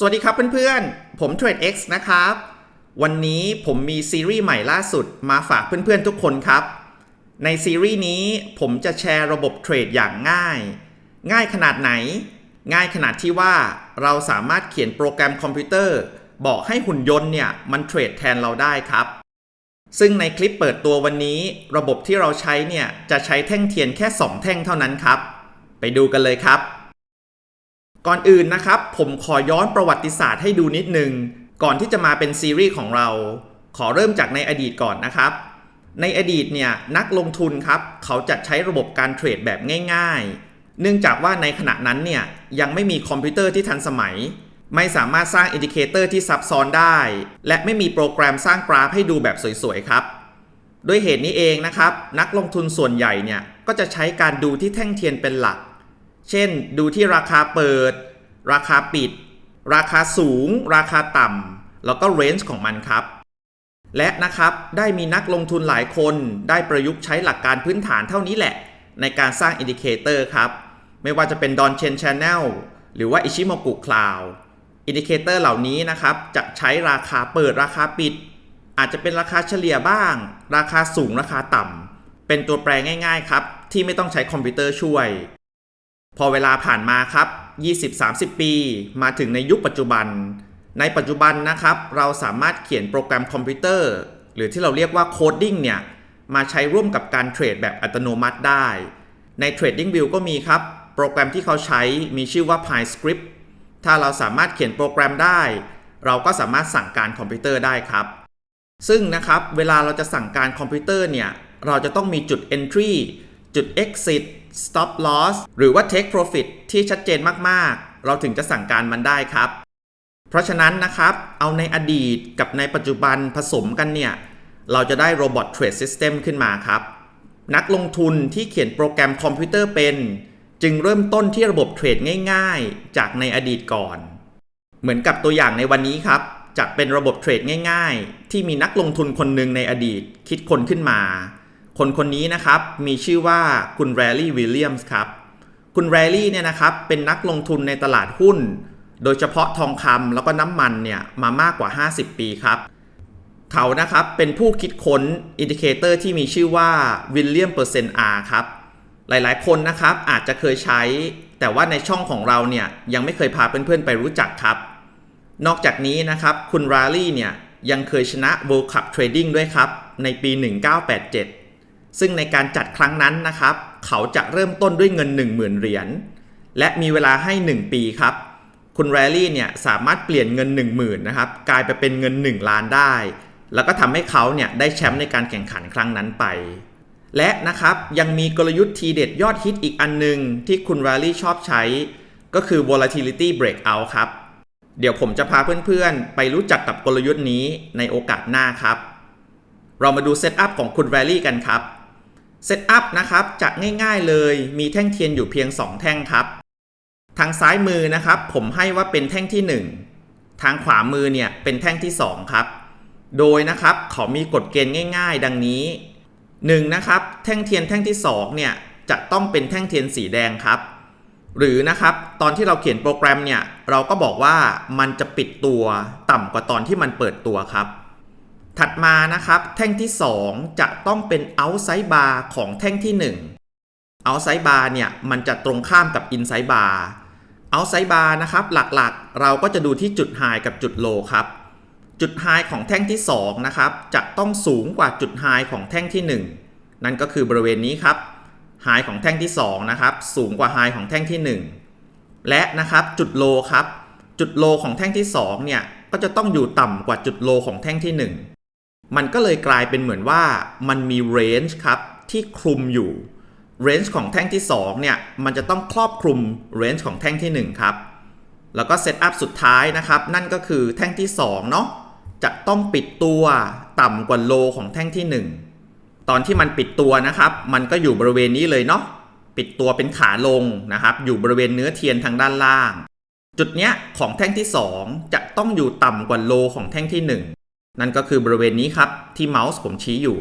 สวัสดีครับเพื่อนๆ ผม TradeX นะครับ วันนี้ผมมีซีรีส์ใหม่ล่าสุดมาฝากเพื่อนๆทุกคนครับ ในซีรีส์นี้ผมจะแชร์ระบบเทรดอย่างง่าย ง่ายขนาดไหน ง่ายขนาดที่ว่าเราสามารถเขียนโปรแกรมคอมพิวเตอร์ บอกให้หุ่นยนต์เนี่ยมันเทรดแทนเราได้ครับ ซึ่งในคลิปเปิดตัววันนี้ ระบบที่เราใช้เนี่ยจะใช้แท่งเทียนแค่ 2 แท่งเท่านั้นครับ ไปดูกันเลยครับ ก่อนอื่นนะครับ ผมขอย้อนประวัติศาสตร์ให้ดูนิดนึง ก่อนที่จะมาเป็นซีรีส์ของเรา ขอเริ่มจากในอดีตก่อนนะครับ ในอดีตเนี่ยนักลงทุนครับ เขาจะใช้ระบบการเทรดแบบง่าย ๆ เนื่องจากว่าในขณะนั้นเนี่ยยังไม่มีคอมพิวเตอร์ที่ทันสมัย ไม่สามารถสร้างอินดิเคเตอร์ที่ซับซ้อนได้ และไม่มีโปรแกรมสร้างกราฟให้ดูแบบสวยๆครับด้วยเหตุนี้เองนะครับ นักลงทุนส่วนใหญ่เนี่ยก็จะใช้การดูที่แท่งเทียนเป็นหลัก เช่น ดูที่ราคาเปิด ราคาปิด ราคาสูง ราคาต่ำ แล้วก็เรนจ์ของมันครับ และนะครับได้มีนักลงทุนหลายคนได้ประยุกต์ใช้หลักการพื้นฐานเท่านี้แหละ ในการสร้างอินดิเคเตอร์ครับ ไม่ว่าจะเป็นดอนเชนช n แนลหรือว่าอิชิโมกุคลาวอินดิเคเตอร์เหล่านี้นะครับจะใช้ราคาเปิดราคาปิด อาจจะเป็นราคาเฉลี่ยบ้าง ราคาสูงราคาต่ำเป็นตัวแปรง่าย ๆ ครับ ที่ไม่ต้องใช้คอมพิวเตอร์ช่วย พอเวลาผ่านมาครับ 20-30 ปี มาถึงในยุคปัจจุบัน ในปัจจุบันนะครับ เราสามารถเขียนโปรแกรมคอมพิวเตอร์ หรือที่เราเรียกว่าโคดดิ้งเนี่ย มาใช้ร่วมกับการเทรดแบบอัตโนมัติได้ ใน Trading View ก็มีครับ โปรแกรมที่เขาใช้มีชื่อว่า PyScript ถ้าเราสามารถเขียนโปรแกรมได้ เราก็สามารถสั่งการคอมพิวเตอร์ได้ครับ ซึ่งนะครับ เวลาเราจะสั่งการคอมพิวเตอร์เนี่ย เราจะต้องมีจุด entry จุด exit stop loss หรือว่า take profit ที่ชัดเจนมากๆ เราถึงจะสั่งการมันได้ครับ เพราะฉะนั้นนะครับ เอาในอดีตกับในปัจจุบันผสมกันเนี่ย เราจะได้ Robot Trade System ขึ้นมาครับ นักลงทุนที่เขียนโปรแกรมคอมพิวเตอร์เป็น จึงเริ่มต้นที่ระบบเทรดง่าย ๆ จากในอดีตก่อน เหมือนกับตัวอย่างในวันนี้ครับจะเป็นระบบเทรดง่าย ๆ ที่มีนักลงทุนคนหนึ่งในอดีตคิดคนขึ้นมา คนคนนี้นะครับมีชื่อว่าคุณแรลลี่วิลเลียมส์ครับ คุณแรลลี่เนี่ยนะครับเป็นนักลงทุนในตลาดหุ้น โดยเฉพาะทองคำแล้วก็น้ำมันเนี่ยมามากกว่า 50 ปีครับ เขานะครับเป็นผู้คิดค้นอินดิเคเตอร์ที่มีชื่อว่าวิลเลียมเปอร์เซนต์อาร์ครับ หลายๆ คนนะครับอาจจะเคยใช้ แต่ว่าในช่องของเราเนี่ยยังไม่เคยพาเพื่อนๆไปรู้จักครับ นอกจากนี้นะครับคุณราลี่เนี่ยยังเคยชนะ World Cup Trading ด้วยครับ ในปี 1987 ซึ่งในการจัดครั้งนั้นนะครับ เขาจะเริ่มต้นด้วยเงิน 10,000 เหรียญและมีเวลาให้ 1 ปีครับ คุณแรลลี่เนี่ยสามารถเปลี่ยนเงิน 10,000นะครับกลายไปเป็นเงิน 1 ล้านได้ แล้วก็ทำให้เขาเนี่ยได้แชมป์ในการแข่งขันครั้งนั้นไป และนะครับยังมีกลยุทธ์ทีเด็ดยอดฮิตอีกอันหนึง ที่คุณแรลลี่ชอบใช้ ก็คือ volatility breakout ครับ เดี๋ยวผมจะพาเพื่อนๆ ไปรู้จักกับกลยุทธ์นี้ในโอกาสหน้าครับ เรามาดูเซตอัพของคุณแรลลี่กันครับ เซตอัพนะครับจะง่ายๆเลยมีแท่งเทียนอยู่เพียง 2 แท่งครับ ทางซ้ายมือนะครับผมให้ว่าเป็นแท่งที่ 1 ทางขวามือเนี่ยเป็นแท่งที่ 2 ครับ โดยนะครับเขามีกฎเกณฑ์ง่าย ๆ ดังนี้ 1. นะครับแท่งเทียนแท่งที่ 2 เนี่ยจะต้องเป็นแท่งเทียนสีแดงครับ หรือนะครับตอนที่เราเขียนโปรแกรมเนี่ยเราก็บอกว่ามันจะปิดตัวต่ำกว่าตอนที่มันเปิดตัวครับ ถัดมานะครับ แท่งที่ 2 จะต้องเป็น outside bar ของแท่งที่ 1 outside bar เนี่ยมันจะตรงข้ามกับ inside bar outside bar นะครับ หลักๆ เราก็จะดูที่จุด high กับจุด low ครับ จุด high ของแท่งที่ 2 นะครับ จะต้องสูงกว่าจุด high ของแท่งที่ 1 นั่นก็คือบริเวณนี้ครับ high ของแท่งที่ 2 นะครับ สูงกว่า high ของแท่งที่ 1 และนะครับจุด low ครับ จุด low ของแท่งที่ 2 เนี่ยก็จะต้องอยู่ต่ำกว่าจุด low ของแท่งที่ 1 มันก็เลยกลายเป็นเหมือนว่ามันมี range ครับที่คลุมอยู่ range ของแท่งที่2เนี่ยมันจะต้องครอบคลุม range ของแท่งที่1ครับแล้วก็เซตอัพสุดท้ายนะครับนั่นก็คือแท่งที่2เนาะจะต้องปิดตัวต่ำกว่าโลของแท่งที่ 1 ตอนที่มันปิดตัวนะครับ มันก็อยู่บริเวณนี้เลยเนาะปิดตัวเป็นขาลงนะครับ อยู่บริเวณเนื้อเทียนทางด้านล่าง จุดเนี้ยของแท่งที่ 2 จะต้องอยู่ต่ำกว่าโลของแท่งที่1 นั่นก็คือบริเวณนี้ครับที่เมาส์ผมชี้อยู่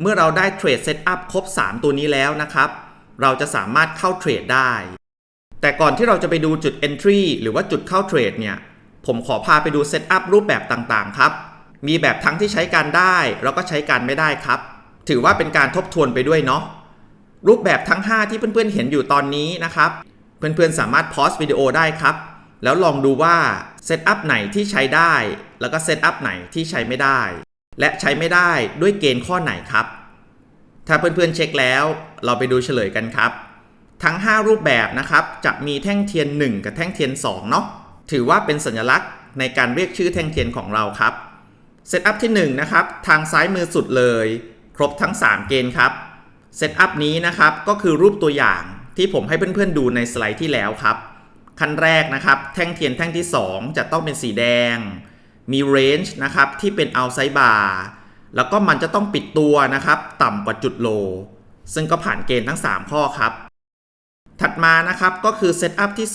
เมื่อเราได้เทรดเซตอัพครบ 3 ตัวนี้แล้วนะครับ เราจะสามารถเข้าเทรดได้ แต่ก่อนที่เราจะไปดูจุด entry หรือว่าจุดเข้าเทรดเนี่ย ผมขอพาไปดูเซตอัพรูปแบบต่างๆ ครับ มีแบบทั้งที่ใช้การได้ แล้วก็ใช้การไม่ได้ครับ ถือว่าเป็นการทบทวนไปด้วยเนาะ รูปแบบทั้ง 5 ที่เพื่อนๆ เห็นอยู่ตอนนี้นะครับ เพื่อนๆ สามารถพอสวิดีโอได้ครับ แล้วลองดูว่าเซตอัพไหนที่ใช้ได้ แล้วก็เซตอัพไหนที่ใช้ไม่ได้ และใช้ไม่ได้ด้วยเกณฑ์ข้อไหนครับ ถ้าเพื่อนๆเช็คแล้ว เราไปดูเฉลยกันครับ ทั้ง 5 รูปแบบนะครับจะมีแท่งเทียน 1 กับแท่งเทียน2เนาะถือว่าเป็นสัญลักษณ์ในการเรียกชื่อแท่งเทียนของเราครับเซตอัพที่1นะครับทางซ้ายมือสุดเลย ครบทั้ง 3 เกณฑ์ครับเซตอัพนี้นะครับก็คือรูปตัวอย่างที่ผมให้เพื่อนๆดูในสไลด์ที่แล้วครับ ขั้นแรกนะครับ แท่งเทียนแท่งที่ 2 จะต้องเป็นสีแดง มี range นะครับที่เป็น outside bar แล้วก็มันจะต้องปิดตัวนะครับ ต่ำกว่าจุดโล ซึ่งก็ผ่านเกณฑ์ทั้ง 3 ข้อครับ ถัดมานะครับก็คือเซตอัพที่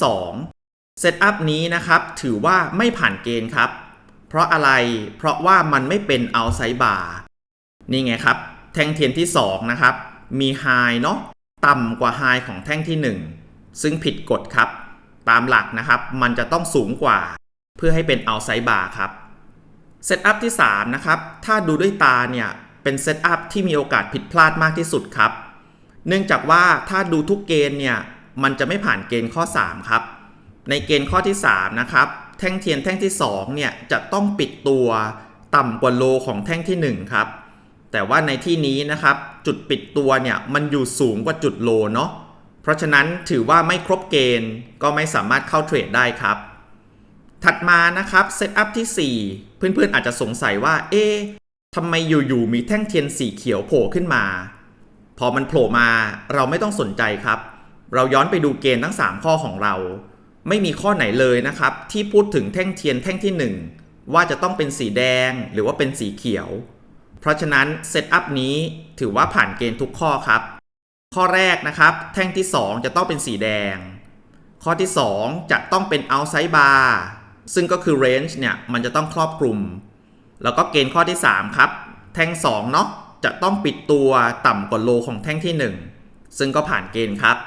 2เซตอัพนี้นะครับถือว่าไม่ผ่านเกณฑ์ครับ เพราะอะไรเพราะว่ามันไม่เป็น outside bar นี่ไงครับ แท่งเทียนที่ 2 นะครับ มี high เนาะต่ำกว่า high ของแท่งที่ 1 ซึ่งผิดกฎครับ ตามหลักนะครับ มันจะต้องสูงกว่า เพื่อให้เป็น outside bar ครับเซตอัพที่3นะครับถ้าดูด้วยตาเนี่ยเป็นเซตอัพที่มีโอกาสผิดพลาดมากที่สุดครับ เนื่องจากว่าถ้าดูทุกเกณฑ์เนี่ยมันจะไม่ผ่านเกณฑ์ข้อ 3 ครับ ในเกณฑ์ข้อที่ 3 นะครับ แท่งเทียนแท่งที่ 2 เนี่ย จะต้องปิดตัวต่ำกว่าโลของแท่งที่ 1 ครับ แต่ว่าในที่นี้นะครับ จุดปิดตัวเนี่ย มันอยู่สูงกว่าจุดโลเนาะเพราะฉะนั้นถือว่าไม่ครบเกณฑ์ก็ไม่สามารถเข้าเทรดได้ครับ ถัดมานะครับเซตอัพที่ 4 เพื่อนๆอาจจะสงสัยว่า เอ๊ะทำไมอยู่ๆมีแท่งเทียนสีเขียวโผล่ขึ้นมา พอมันโผล่มาเราไม่ต้องสนใจครับ เราย้อนไปดูเกณฑ์ทั้ง 3 ข้อของเรา ไม่มีข้อไหนเลยนะครับ ที่พูดถึงแท่งเทียนแท่งที่ 1 ว่าจะต้องเป็นสีแดงหรือว่าเป็นสีเขียว เพราะฉะนั้นเซตอัพนี้ถือว่าผ่านเกณฑ์ทุกข้อครับ ข้อแรกนะครับ แท่งที่ 2 จะต้องเป็นสีแดง ข้อที่ 2 จะต้องเป็น outside bar ซึ่งก็คือ range เนี่ยมันจะต้องครอบคลุม แล้วก็เกณฑ์ข้อที่ 3 ครับ แท่ง2เนาะจะต้องปิดตัวต่ำกว่าโลของแท่งที่ 1 ซึ่งก็ผ่านเกณฑ์ครับ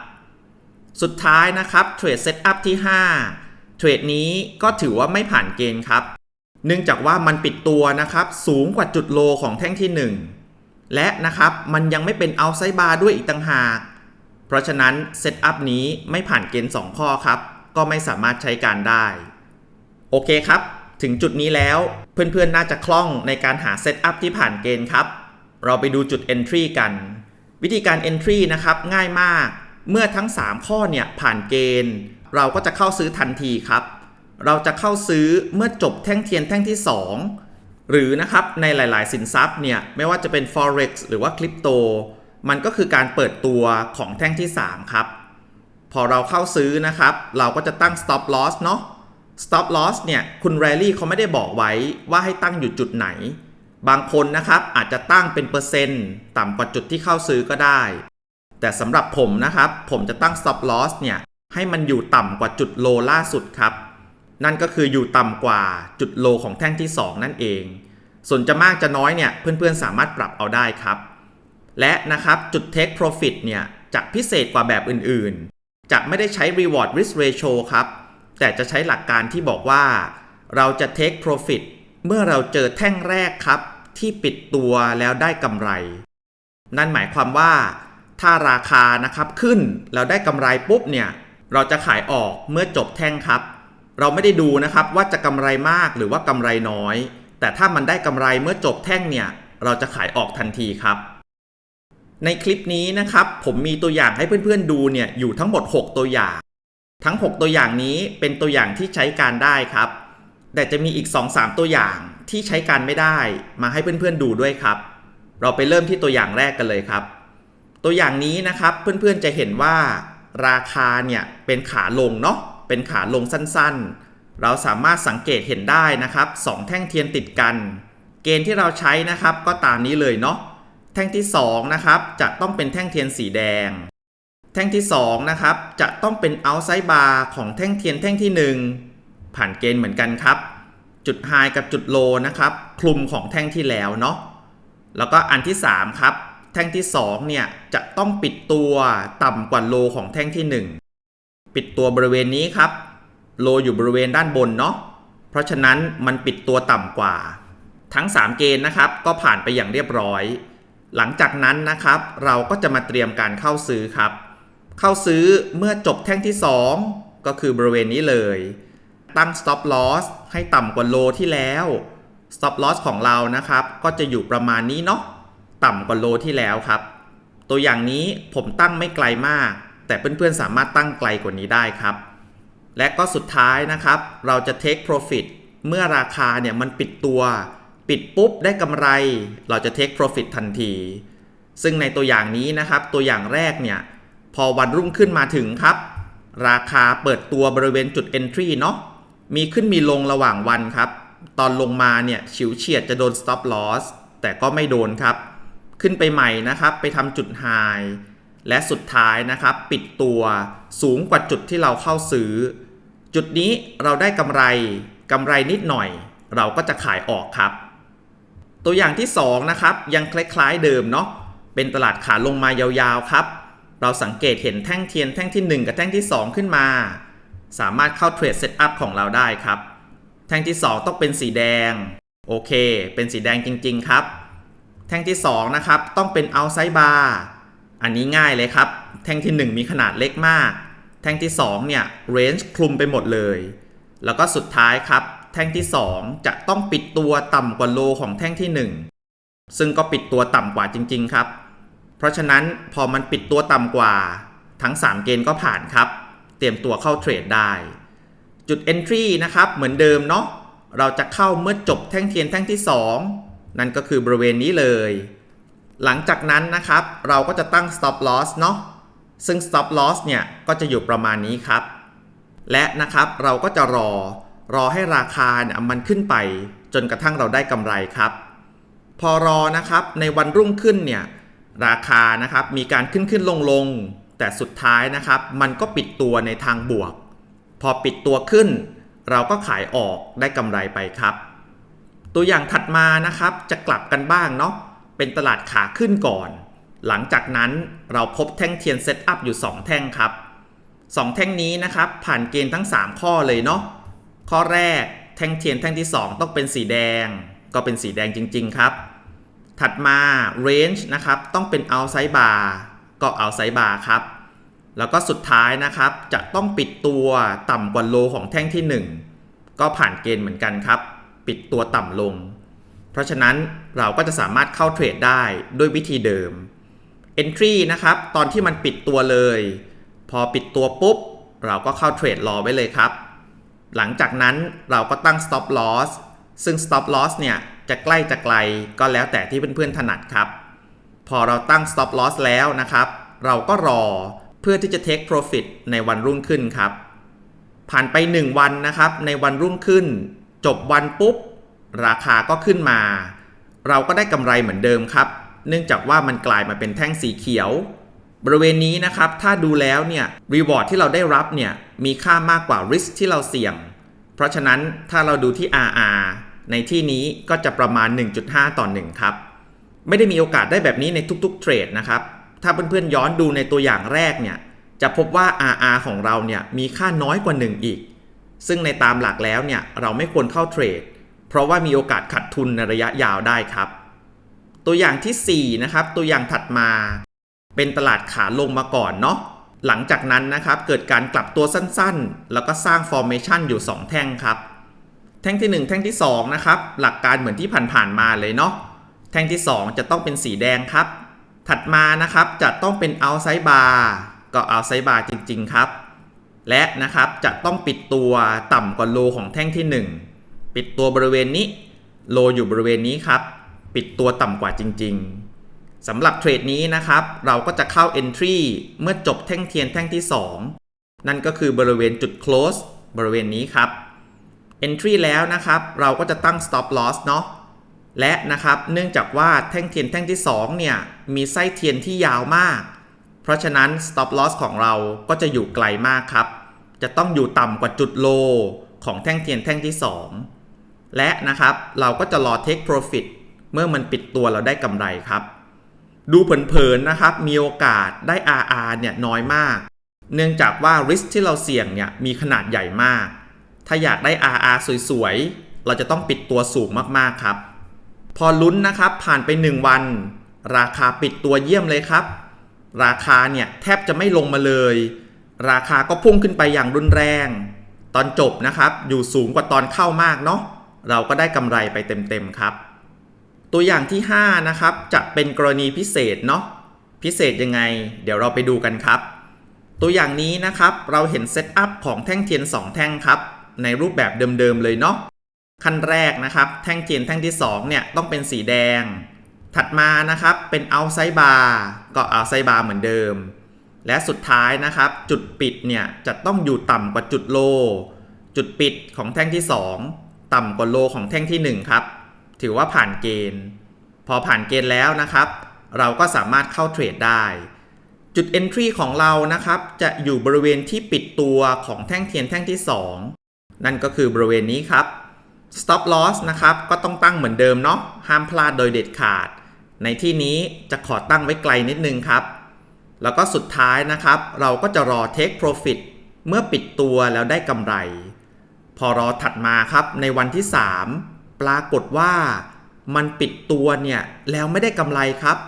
สุดท้ายนะครับเทรดเซตอัพที่ 5 เทรดนี้ก็ถือว่าไม่ผ่านเกณฑ์ครับ เนื่องจากว่ามันปิดตัวนะครับสูงกว่าจุดโลของแท่งที่ 1 และนะครับมันยังไม่เป็น outside bar ด้วยอีกต่างหาก เพราะฉะนั้นเซตอัพนี้ไม่ผ่านเกณฑ์ 2 ข้อครับ ก็ไม่สามารถใช้การได้ โอเคครับ ถึงจุดนี้แล้วเพื่อนๆ น่าจะคล่องในการหาเซตอัพที่ผ่านเกณฑ์ครับ เราไปดูจุด Entry กัน วิธีการ Entry นะครับง่ายมาก เมื่อทั้ง 3 ข้อเนี่ยผ่านเกณฑ์ เราก็จะเข้าซื้อทันทีครับ เราจะเข้าซื้อเมื่อจบแท่งเทียนแท่งที่ 2 หรือนะครับในหลายๆ สินทรัพย์เนี่ยไม่ว่าจะเป็น forex หรือว่าคริปโตมันก็คือการเปิดตัวของแท่งที่ 3 ครับ พอเราเข้าซื้อนะครับ เราก็จะตั้ง stop loss เนาะ stop loss เนี่ยคุณแรลลี่เขาไม่ได้บอกไว้ว่าให้ตั้งอยู่จุดไหน บางคนนะครับอาจจะตั้งเป็นเปอร์เซ็นต์ต่ำกว่าจุดที่เข้าซื้อก็ได้ แต่สำหรับผมนะครับ ผมจะตั้ง stop loss เนี่ยให้มันอยู่ต่ำกว่าจุดโลล่าสุดครับ นั่นก็คืออยู่ต่ำกว่าจุดโลของแท่งที่ 2 นั่นเอง ส่วนจะมากจะน้อยเนี่ยเพื่อนๆสามารถปรับเอาได้ครับ และนะครับจุด take profit เนี่ยจะพิเศษกว่าแบบอื่นๆ จะไม่ได้ใช้ reward risk ratio ครับ แต่จะใช้หลักการที่บอกว่า เราจะ take profit เมื่อเราเจอแท่งแรกครับ ที่ปิดตัวแล้วได้กำไร นั่นหมายความว่า ถ้าราคานะครับขึ้นแล้วได้กำไรปุ๊บเนี่ย เราจะขายออกเมื่อจบแท่งครับ เราไม่ได้ดูนะครับว่าจะกำไรมากหรือว่ากำไรน้อย แต่ถ้ามันได้กำไรเมื่อจบแท่งเนี่ย เราจะขายออกทันทีครับในคลิปนี้นะครับ ผมมีตัวอย่างให้เพื่อนๆดูเนี่ยอยู่ทั้งหมด 6 ตัวอย่าง ทั้ง 6 ตัวอย่างนี้เป็นตัวอย่างที่ใช้การได้ครับ แต่จะมีอีก 2-3 ตัวอย่างที่ใช้การไม่ได้มาให้เพื่อนๆดูด้วยครับ เราไปเริ่มที่ตัวอย่างแรกกันเลยครับ ตัวอย่างนี้นะครับเพื่อนๆจะเห็นว่า ราคาเนี่ยเป็นขาลงเนาะเป็นขาลงสั้นๆ เราสามารถสังเกตเห็นได้นะครับสองแท่งเทียนติดกัน เกณฑ์ที่เราใช้นะครับก็ตามนี้เลยเนาะแท่งที่2นะครับจะต้องเป็นแท่งเทียนสีแดง แท่งที่ 2 นะครับ จะต้องเป็น outside bar ของแท่งเทียนแท่งที่ 1 ผ่านเกณฑ์เหมือนกันครับ จุด high กับจุด low นะครับ คลุมของแท่งที่แล้วเนาะแล้วก็อันที่ 3 ครับ แท่งที่ 2 เนี่ย จะต้องปิดตัวต่ำกว่าโลของแท่งที่ 1 ปิดตัวบริเวณนี้ครับ โลอยู่บริเวณด้านบนเนาะเพราะฉะนั้นมันปิดตัวต่ำกว่า ทั้ง 3 เกณฑ์นะครับ ก็ผ่านไปอย่างเรียบร้อย หลังจากนั้นนะครับ เราก็จะมาเตรียมการเข้าซื้อครับ เข้าซื้อเมื่อจบแท่งที่ 2 ก็คือบริเวณนี้เลย ตั้ง stop loss ให้ต่ำกว่าโลที่แล้ว stop loss ของเรานะครับ ก็จะอยู่ประมาณนี้เนาะต่ำกว่าโลที่แล้วครับ ตัวอย่างนี้ผมตั้งไม่ไกลมาก แต่เพื่อนๆสามารถตั้งไกลกว่านี้ได้ครับ และก็สุดท้ายนะครับ เราจะ take profit เมื่อราคาเนี่ยมันปิดตัว ปิดปุ๊บได้กำไร เราจะ take profit ทันที ซึ่งในตัวอย่างนี้นะครับ ตัวอย่างแรกเนี่ย พอวันรุ่งขึ้นมาถึงครับ ราคาเปิดตัวบริเวณจุด entry เนาะมีขึ้นมีลงระหว่างวันครับ ตอนลงมาเนี่ยฉิวเฉียดจะโดน stop loss แต่ก็ไม่โดนครับ ขึ้นไปใหม่นะครับ ไปทำจุด high และสุดท้ายนะครับ ปิดตัวสูงกว่าจุดที่เราเข้าซื้อ จุดนี้เราได้กำไรกำไรนิดหน่อย เราก็จะขายออกครับ ตัวอย่างที่2นะครับยังคล้ายๆเดิมเนาะเป็นตลาดขาลงมายาวๆครับ เราสังเกตเห็นแท่งเทียนแท่งที่ 1 กับแท่งที่ 2 ขึ้นมา สามารถเข้าเทรดเซตอัพของเราได้ครับ แท่งที่ 2 ต้องเป็นสีแดง โอเค เป็นสีแดงจริง ๆ ครับ แท่งที่ 2 นะครับ ต้องเป็น outside bar อันนี้ง่ายเลยครับ แท่งที่ 1 มีขนาดเล็กมาก แท่งที่ 2 เนี่ย range คลุมไปหมดเลย แล้วก็สุดท้ายครับ แท่งที่ 2 จะต้องปิดตัวต่ำกว่าโลของแท่งที่ 1 ซึ่งก็ปิดตัวต่ำกว่าจริง ๆ ครับ เพราะฉะนั้นพอมันปิดตัวต่ำกว่า ทั้ง 3 เกณฑ์ก็ผ่านครับ เตรียมตัวเข้าเทรดได้ จุด entry นะครับ เหมือนเดิมเนาะเราจะเข้าเมื่อจบแท่งเทียนแท่งที่ 2 นั่นก็คือบริเวณนี้เลย หลังจากนั้นนะครับ เราก็จะตั้ง stop loss เนาะซึ่ง stop loss เนี่ยก็จะอยู่ประมาณนี้ครับ และนะครับเราก็จะรอรอให้ราคาเนี่ยมันขึ้นไป จนกระทั่งเราได้กำไรครับ พอรอนะครับในวันรุ่งขึ้นเนี่ย ราคานะครับมีการขึ้นขึ้นลงลงแต่สุดท้ายนะครับมันก็ปิดตัวในทางบวก พอปิดตัวขึ้น เราก็ขายออกได้กำไรไปครับ ตัวอย่างถัดมานะครับจะกลับกันบ้างเนาะเป็นตลาดขาขึ้นก่อน หลังจากนั้นเราพบแท่งเทียนเซตอัพอยู่ 2 แท่งครับ 2 แท่งนี้นะครับผ่านเกณฑ์ทั้ง 3 ข้อเลยเนาะข้อแรกแท่งเทียนแท่งที่ 2 ต้องเป็นสีแดง ก็เป็นสีแดงจริง ๆ ครับ ถัดมา range นะครับ ต้องเป็น outside bar ก็ outside bar ครับ แล้วก็สุดท้ายนะครับ จะต้องปิดตัวต่ำกว่าโลของแท่งที่ 1 ก็ผ่านเกณฑ์เหมือนกันครับ ปิดตัวต่ำลง เพราะฉะนั้นเราก็จะสามารถเข้าเทรดได้ด้วยวิธีเดิม entry นะครับ ตอนที่มันปิดตัวเลย พอปิดตัวปุ๊บ เราก็เข้าเทรดรอไว้เลยครับ หลังจากนั้นเราก็ตั้ง stop loss ซึ่ง stop loss เนี่ย จะใกล้จะไกลก็แล้วแต่ที่เพื่อนๆถนัดครับ พอเราตั้ง stop loss แล้วนะครับ เราก็รอเพื่อที่จะ take profit ในวันรุ่งขึ้นครับ ผ่านไป 1 วันนะครับ ในวันรุ่งขึ้น จบวันปุ๊บ ราคาก็ขึ้นมา เราก็ได้กำไรเหมือนเดิมครับ เนื่องจากว่ามันกลายมาเป็นแท่งสีเขียว บริเวณนี้นะครับ ถ้าดูแล้วเนี่ย reward ที่เราได้รับเนี่ย มีค่ามากกว่า risk ที่เราเสี่ยง เพราะฉะนั้นถ้าเราดูที่ RR ในที่นี้ก็จะประมาณ 1.5 ต่อ 1 ครับ ไม่ได้มีโอกาสได้แบบนี้ในทุกๆเทรดนะครับ ถ้าเพื่อนๆย้อนดูในตัวอย่างแรกเนี่ย จะพบว่า RR ของเราเนี่ยมีค่าน้อยกว่า 1 อีก ซึ่งในตามหลักแล้วเนี่ยเราไม่ควรเข้าเทรด เพราะว่ามีโอกาสขัดทุนในระยะยาวได้ครับ ตัวอย่างที่4นะครับ ตัวอย่างถัดมา เป็นตลาดขาลงมาก่อนเนาะ หลังจากนั้นนะครับเกิดการกลับตัวสั้นๆ แล้วก็สร้าง formation อยู่ 2 แท่งครับ แท่งที่ 1 แท่งที่ 2 นะครับ หลักการเหมือนที่ผ่านๆมาเลยเนาะแท่งที่ 2 จะต้องเป็นสีแดงครับ ถัดมานะครับจะต้องเป็น outside bar ก็ outside bar จริง ๆ ครับ และนะครับจะต้องปิดตัวต่ำกว่าโลของแท่งที่ 1 ปิดตัวบริเวณนี้ โลอยู่บริเวณนี้ครับ ปิดตัวต่ำกว่าจริง ๆสำหรับเทรดนี้นะครับ เราก็จะเข้า entry เมื่อจบแท่งเทียนแท่งที่ 2 นั่นก็คือบริเวณจุด close บริเวณนี้ครับ entry แล้วนะครับ เราก็จะตั้ง stop loss เนาะและนะครับเนื่องจากว่าแท่งเทียนแท่งที่2เนี่ยมีไส้เทียนที่ยาวมาก เพราะฉะนั้น stop loss ของเราก็จะอยู่ไกลมากครับ จะต้องอยู่ต่ำกว่าจุดโลของแท่งเทียนแท่งที่ 2 และนะครับเราก็จะรอ take profit เมื่อมันปิดตัวเราได้กำไรครับ ดูเผินๆนะครับ มีโอกาสได้ RR เนี่ยน้อยมาก เนื่องจากว่า risk ที่เราเสี่ยงเนี่ยมีขนาดใหญ่มาก ถ้าอยากได้ RR สวยๆ เราจะต้องปิดตัวสูงมากๆครับ พอลุ้นนะครับผ่านไป 1 วัน ราคาปิดตัวเยี่ยมเลยครับ ราคาเนี่ยแทบจะไม่ลงมาเลย ราคาก็พุ่งขึ้นไปอย่างรุนแรง ตอนจบนะครับอยู่สูงกว่าตอนเข้ามากเนาะเราก็ได้กำไรไปเต็มๆครับ ตัวอย่างที่ 5 นะครับ จะเป็นกรณีพิเศษเนาะพิเศษยังไง เดี๋ยวเราไปดูกันครับ ตัวอย่างนี้นะครับเราเห็นเซตอัพของแท่งเทียน 2 แท่งครับ ในรูปแบบเดิมๆเลยเนาะขั้นแรกนะครับ แท่งเทียนแท่งที่2เนี่ยต้องเป็นสีแดง ถัดมานะครับเป็นเอาไซบาร์ก็เอาไซบาร์เหมือนเดิม และสุดท้ายนะครับ จุดปิดเนี่ยจะต้องอยู่ต่ำกว่าจุดโล จุดปิดของแท่งที่ 2 ต่ำกว่าโลของแท่งที่ 1 ครับ ถือว่าผ่านเกณฑ์ พอผ่านเกณฑ์แล้วนะครับ เราก็สามารถเข้าเทรดได้ จุด Entry ของเรานะครับ จะอยู่บริเวณที่ปิดตัวของแท่งเทียนแท่งที่ 2 นั่นก็คือบริเวณนี้ครับ Stop Loss นะครับ ก็ต้องตั้งเหมือนเดิมเนาะห้ามพลาดโดยเด็ดขาด ในที่นี้จะขอตั้งไว้ไกลนิดนึงครับ แล้วก็สุดท้ายนะครับ เราก็จะรอ Take Profit เมื่อปิดตัวแล้วได้กำไร พอรอถัดมาครับในวันที่ 3 ปรากฏว่ามันปิดตัวเนี่ยแล้วไม่ได้กำไรครับ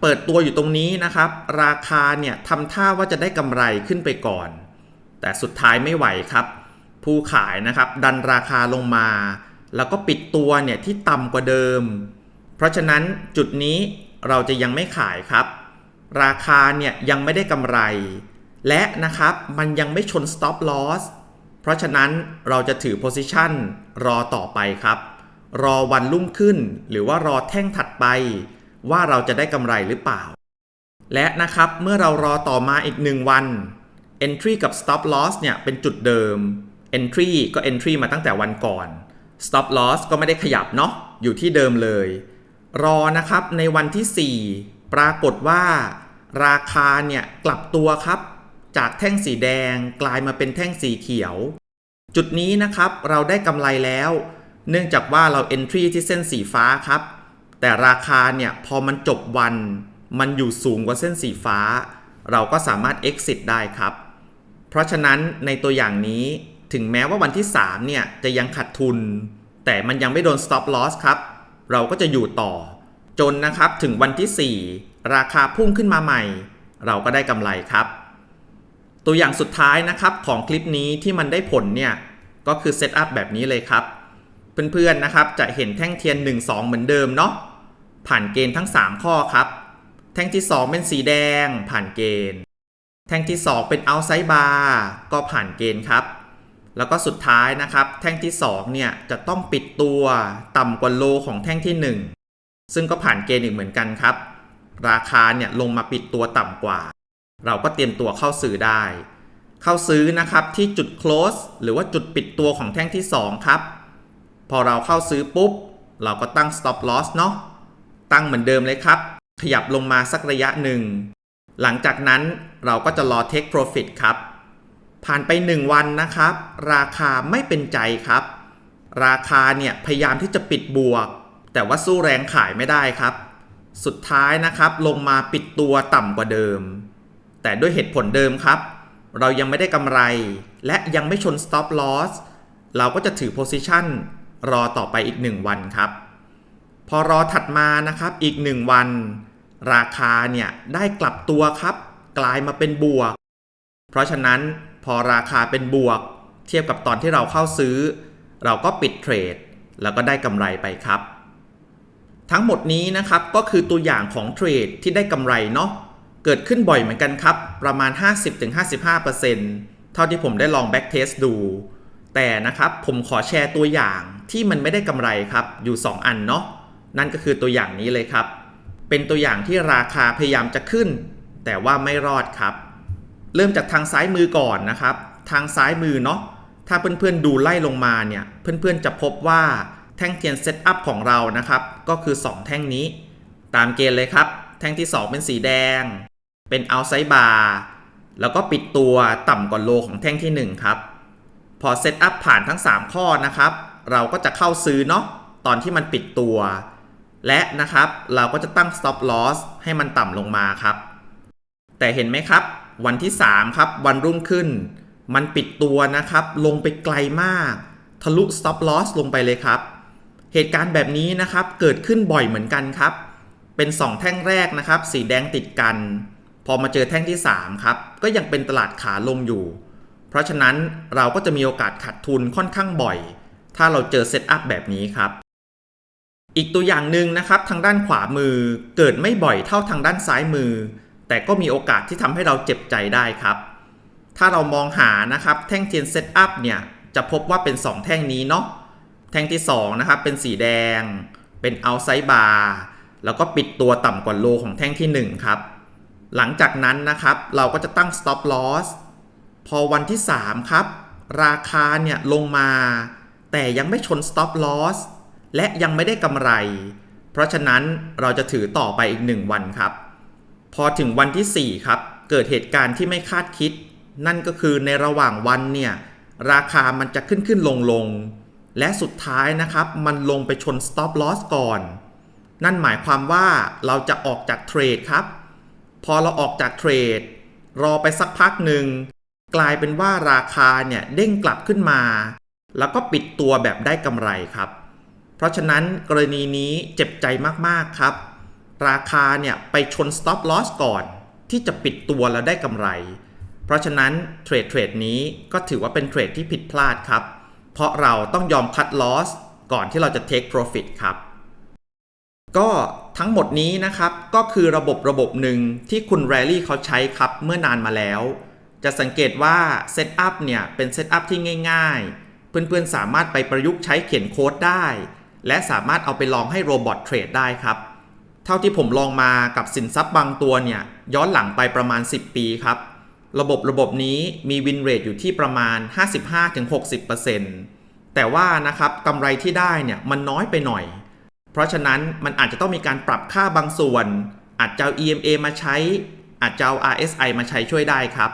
เปิดตัวอยู่ตรงนี้นะครับ ราคาเนี่ยทำท่าว่าจะได้กำไรขึ้นไปก่อน แต่สุดท้ายไม่ไหวครับ ผู้ขายนะครับดันราคาลงมา แล้วก็ปิดตัวเนี่ยที่ต่ำกว่าเดิม เพราะฉะนั้นจุดนี้เราจะยังไม่ขายครับ ราคาเนี่ยยังไม่ได้กำไร และนะครับมันยังไม่ชน stop loss เพราะฉะนั้นเราจะถือ position รอต่อไปครับ รอวันรุ่งขึ้น หรือว่ารอแท่งถัดไป ว่าเราจะได้กำไรหรือเปล่า และนะครับเมื่อเรารอต่อมาอีก 1 วัน entry กับ stop loss เนี่ยเป็นจุดเดิม entry ก็ entry มาตั้งแต่วันก่อน stop loss ก็ไม่ได้ขยับเนาะอยู่ที่เดิมเลย รอนะครับในวันที่ 4 ปรากฏว่า ราคาเนี่ยกลับตัวครับ จากแท่งสีแดงกลายมาเป็นแท่งสีเขียว จุดนี้นะครับเราได้กำไรแล้ว เนื่องจากว่าเรา entry ที่เส้นสีฟ้าครับ แต่ราคาเนี่ยพอมันจบวันมันอยู่สูงกว่าเส้นสีฟ้า เราก็สามารถ exit ได้ครับ เพราะฉะนั้นในตัวอย่างนี้ ถึงแม้ว่าวันที่ 3 เนี่ย จะยังขาดทุน แต่มันยังไม่โดน stop loss ครับ เราก็จะอยู่ต่อ จนนะครับถึงวันที่ 4 ราคาพุ่งขึ้นมาใหม่ เราก็ได้กำไรครับ ตัวอย่างสุดท้ายนะครับของคลิปนี้ที่มันได้ผลเนี่ย ก็คือเซตอัพแบบนี้เลยครับ เพื่อนๆนะครับจะเห็นแท่งเทียน 1 2 เหมือนเดิมเนาะผ่านเกณฑ์ทั้ง 3 ข้อครับ แท่งที่ 2 เป็นสีแดงผ่านเกณฑ์ แท่งที่ 2 เป็นเอาไซบาร์ก็ผ่านเกณฑ์ครับ แล้วก็สุดท้ายนะครับแท่งที่2เนี่ยจะต้องปิดตัวต่ำกว่าโลของแท่งที่ 1 ซึ่งก็ผ่านเกณฑ์อีกเหมือนกันครับ ราคาเนี่ยลงมาปิดตัวต่ำกว่า เราก็เตรียมตัวเข้าซื้อได้ เข้าซื้อนะครับที่จุด close หรือว่าจุดปิดตัวของแท่งที่ 2 ครับ พอเราเข้าซื้อปุ๊บ เราก็ตั้ง stop loss เนาะตั้งเหมือนเดิมเลยครับ ขยับลงมาสักระยะหนึ่ง หลังจากนั้นเราก็จะรอ take profit ครับ ผ่านไป 1 วันนะครับ ราคาไม่เป็นใจครับ ราคาเนี่ยพยายามที่จะปิดบวก แต่ว่าสู้แรงขายไม่ได้ครับ สุดท้ายนะครับลงมาปิดตัวต่ำกว่าเดิม แต่ด้วยเหตุผลเดิมครับ เรายังไม่ได้กำไร และยังไม่ชน stop loss เราก็จะถือ position รอต่อไปอีก 1 วันครับ พอรอถัดมานะครับอีก 1 วัน ราคาเนี่ยได้กลับตัวครับ กลายมาเป็นบวก เพราะฉะนั้นพอราคาเป็นบวก เทียบกับตอนที่เราเข้าซื้อ เราก็ปิดเทรด แล้วก็ได้กำไรไปครับ ทั้งหมดนี้นะครับก็คือตัวอย่างของเทรดที่ได้กำไรเนาะเกิดขึ้นบ่อยเหมือนกันครับ ประมาณ 50-55%เท่าที่ผมได้ลองแบ็กเทสดู แต่นะครับผมขอแชร์ตัวอย่างที่มันไม่ได้กำไรครับอยู่ 2 อันเนาะนั่นก็คือตัวอย่างนี้เลยครับ เป็นตัวอย่างที่ราคาพยายามจะขึ้น แต่ว่าไม่รอดครับ เริ่มจากทางซ้ายมือก่อนนะครับ ทางซ้ายมือเนาะถ้าเพื่อนๆดูไล่ลงมาเนี่ย เพื่อนๆจะพบว่าแท่งเทียนเซตอัพของเรานะครับ ก็คือ 2 แท่งนี้ ตามเกณฑ์เลยครับ แท่งที่ 2 เป็นสีแดง เป็นเอาไซบาร์แล้วก็ปิดตัวต่ำกว่าโลของแท่งที่ 1 ครับ พอเซตอัพผ่านทั้ง 3 ข้อนะครับ เราก็จะเข้าซื้อเนาะตอนที่มันปิดตัว และนะครับเราก็จะตั้ง stop loss ให้มันต่ำลงมาครับ แต่เห็นไหมครับ วันที่ 3 ครับ วันรุ่งขึ้น มันปิดตัวนะครับ ลงไปไกลมาก ทะลุ stop loss ลงไปเลยครับ เหตุการณ์แบบนี้นะครับเกิดขึ้นบ่อยเหมือนกันครับ เป็น 2 แท่งแรกนะครับ สีแดงติดกัน พอมาเจอแท่งที่ 3 ครับ ก็ยังเป็นตลาดขาลงอยู่ เพราะฉะนั้นเราก็จะมีโอกาสขาดทุนค่อนข้างบ่อย ถ้าเราเจอเซตอัพแบบนี้ครับอีกตัวอย่างหนึ่งนะครับทางด้านขวามือเกิดไม่บ่อยเท่าทางด้านซ้ายมือ แต่ก็มีโอกาสที่ทำให้เราเจ็บใจได้ครับ ถ้าเรามองหานะครับแท่งเทียนเซตอัพเนี่ยจะพบว่าเป็น 2 แท่งนี้เนาะแท่งที่2นะครับเป็นสีแดง เป็นเอาไซบาร์แล้วก็ปิดตัวต่ำกว่าโลของแท่งที่ 1 ครับ หลังจากนั้นนะครับเราก็จะตั้ง stop loss พอวันที่ 3 ครับ ราคาเนี่ยลงมา แต่ยังไม่ชน stop loss และยังไม่ได้กำไร เพราะฉะนั้นเราจะถือต่อไปอีก 1 วันครับ พอถึงวันที่ 4 ครับ เกิดเหตุการณ์ที่ไม่คาดคิด นั่นก็คือในระหว่างวันเนี่ย ราคามันจะขึ้นขึ้นลงลง และสุดท้ายนะครับ มันลงไปชน stop loss ก่อน นั่นหมายความว่าเราจะออกจากเทรดครับ พอเราออกจากเทรด รอไปสักพักหนึ่ง กลายเป็นว่าราคาเนี่ยเด้งกลับขึ้นมา แล้วก็ปิดตัวแบบได้กำไรครับ เพราะฉะนั้นกรณีนี้เจ็บใจมากๆครับ ราคาเนี่ยไปชน stop loss ก่อน ที่จะปิดตัวแล้วได้กำไร เพราะฉะนั้นเทรดเทรดนี้ก็ถือว่าเป็นเทรดที่ผิดพลาดครับ เพราะเราต้องยอมคัด loss ก่อนที่เราจะ take profit ครับ ก็ทั้งหมดนี้นะครับ ก็คือระบบระบบหนึ่งที่คุณแรลลี่เขาใช้ครับเมื่อนานมาแล้ว จะสังเกตว่าเซตอัพเนี่ยเป็นเซตอัพที่ง่ายๆ เพื่อนๆสามารถไปประยุกต์ใช้เขียนโค้ดได้ และสามารถเอาไปลองให้โรบอทเทรดได้ครับ เท่าที่ผมลองมากับสินทรัพย์บางตัวเนี่ยย้อนหลังไปประมาณ 10 ปีครับ ระบบระบบนี้มีวินเรทอยู่ที่ประมาณ 55-60%แต่ว่านะครับกำไรที่ได้เนี่ยมันน้อยไปหน่อย เพราะฉะนั้นมันอาจจะต้องมีการปรับค่าบางส่วน อาจจะเอา EMA มาใช้ อาจจะเอา RSI มาใช้ช่วยได้ครับ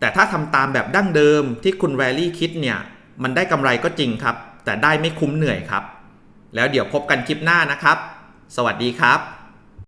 แต่ถ้าทำตามแบบดั้งเดิมที่คุณแวลลี่คิดเนี่ยมันได้กำไรก็จริงครับ แต่ได้ไม่คุ้มเหนื่อยครับ แล้วเดี๋ยวพบกันคลิปหน้านะครับ สวัสดีครับ